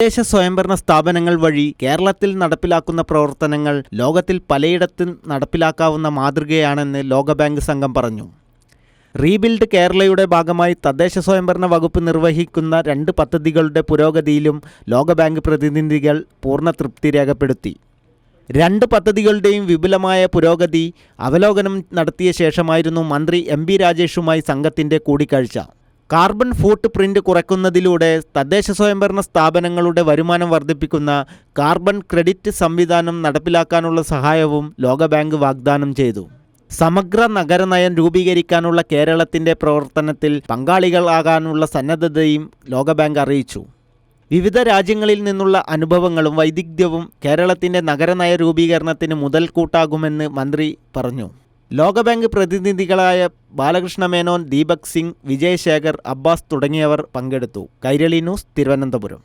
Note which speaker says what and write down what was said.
Speaker 1: തദ്ദേശ സ്വയംഭരണ സ്ഥാപനങ്ങൾ വഴി കേരളത്തിൽ നടപ്പിലാക്കുന്ന പ്രവർത്തനങ്ങൾ ലോകത്തിൽ പലയിടത്തും നടപ്പിലാക്കാവുന്ന മാതൃകയാണെന്ന് ലോകബാങ്ക് സംഘം പറഞ്ഞു. റീബിൽഡ് കേരളയുടെ ഭാഗമായി തദ്ദേശ സ്വയംഭരണ വകുപ്പ് നിർവഹിക്കുന്ന രണ്ട് പദ്ധതികളുടെ പുരോഗതിയിലും ലോകബാങ്ക് പ്രതിനിധികൾ പൂർണ തൃപ്തി രേഖപ്പെടുത്തി. രണ്ട് പദ്ധതികളുടെയും വിപുലമായ പുരോഗതി അവലോകനം നടത്തിയ ശേഷമായിരുന്നു മന്ത്രി എം രാജേഷുമായി സംഘത്തിന്റെ കൂടിക്കാഴ്ച. കാർബൺ ഫൂട്ട് പ്രിന്റ് കുറയ്ക്കുന്നതിലൂടെ തദ്ദേശ സ്വയംഭരണ സ്ഥാപനങ്ങളുടെ വരുമാനം വർദ്ധിപ്പിക്കുന്ന കാർബൺ ക്രെഡിറ്റ് സംവിധാനം നടപ്പിലാക്കാനുള്ള സഹായവും ലോകബാങ്ക് വാഗ്ദാനം ചെയ്തു. സമഗ്ര നഗരനയം രൂപീകരിക്കാനുള്ള കേരളത്തിന്റെ പ്രവർത്തനത്തിൽ പങ്കാളികളാകാനുള്ള സന്നദ്ധതയും ലോകബാങ്ക് അറിയിച്ചു. വിവിധ രാജ്യങ്ങളിൽ നിന്നുള്ള അനുഭവങ്ങളും വൈദഗ്ധ്യവും കേരളത്തിന്റെ നഗരനയ രൂപീകരണത്തിന് മുതൽക്കൂട്ടാകുമെന്ന് മന്ത്രി പറഞ്ഞു. ലോകബാങ്ക് പ്രതിനിധികളായ ബാലകൃഷ്ണ മേനോൻ ദീപക് സിംഗ് വിജയശേഖർ അബ്ബാസ് തുടങ്ങിയവർ പങ്കെടുത്തു. കൈരളി ന്യൂസ് തിരുവനന്തപുരം.